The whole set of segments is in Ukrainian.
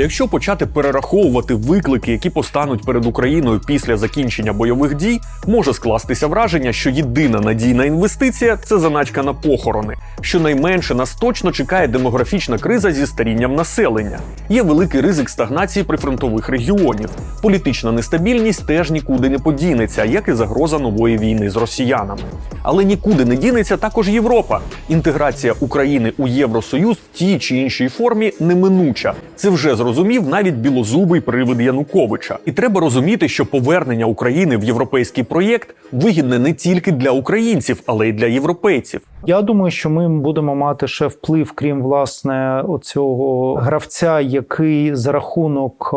Якщо почати перераховувати виклики, які постануть перед Україною після закінчення бойових дій, може скластися враження, що єдина надійна інвестиція це заначка на похорони. Щонайменше нас точно чекає демографічна криза зі старінням населення. Є великий ризик стагнації прифронтових регіонів. Політична нестабільність теж нікуди не подінеться, як і загроза нової війни з росіянами. Але нікуди не дінеться також Європа. Інтеграція України у Євросоюз в тій чи іншій формі неминуча. Це вже зрозумів навіть білозубий привид Януковича. І треба розуміти, що повернення України в європейський проєкт вигідне не тільки для українців, але й для європейців. Я думаю, що ми будемо мати ще вплив, крім власне оцього гравця, який за рахунок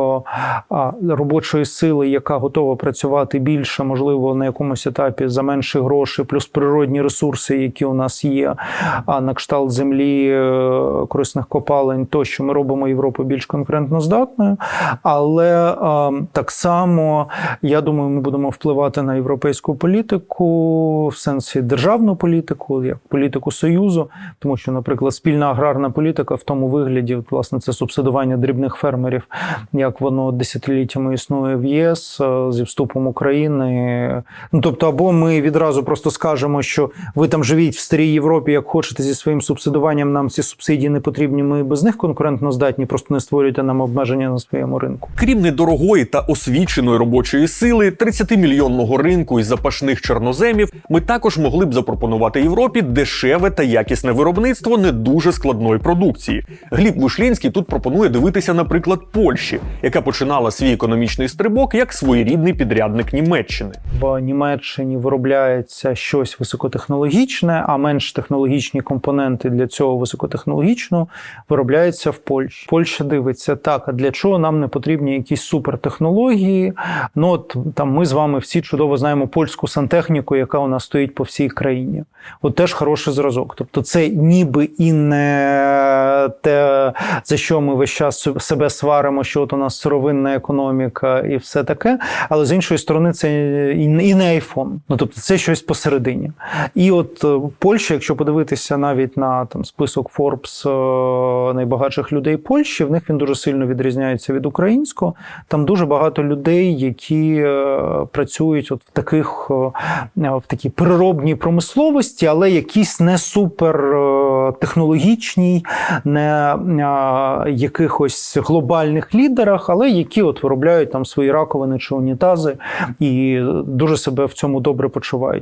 робочої сили, яка готова працювати більше, можливо, на якомусь етапі за менші гроші, плюс природні ресурси, які у нас є, а на кшталт землі, е, корисних копалень, то що ми робимо Європу більш конкурентноздатною. Але е, так само я думаю, ми будемо впливати на європейську політику в сенсі державну політику, як політику союзу, тому що, наприклад, спільна аграрна політика в тому вигляді, от, власне, це субсидування дрібних фермерів, як воно десятиліттями існує в ЄС е, зі вступом України. Ну тобто, або ми відразу просто скажемо, що ви там живіть в старій Європі, як хочете зі своїм субсидуванням. Нам ці субсидії не потрібні. Ми без них конкурентно здатні, просто не створюйте нам обмеження на своєму ринку. Крім недорогої та освіченої робочої сили, 30-мільйонного ринку і запашних чорноземів, ми також могли б запропонувати Європі дешеве та якісне виробництво не дуже складної продукції. Гліб Вишлінський тут пропонує дивитися, наприклад, Польщі, яка починала свій економічний стрибок як своєрідний підрядник Німеччини. В Німеччині виробляється щось високотехнологічне, а менш технологічні компоненти для цього високотехнологічного виробляються в Польщі. Польща дивиться так. А для чого нам не потрібні якісь супертехнології? Ну от там ми з вами всі чудово знаємо польську сантехніку, яка у нас стоїть по всій країні. От теж хороший зразок. Тобто, це ніби і не те, за що ми весь час себе сваримо, що от у нас сировинна економіка і все таке. Але з іншої сторони, це і не айфон. Ну тобто, це щось посередині. І от е, Польща, якщо подивитися навіть на там список Forbes е, найбагатших людей Польщі, в них він дуже сильно відрізняється від українського. Там дуже багато людей, які е, працюють от в таких в такій переробній промисловості, але якісь не супер е, технологічній, не е, якихось глобальних лідерах, але які от виробляють там свої раковини чи унітази і дуже себе в цьому добре почувають.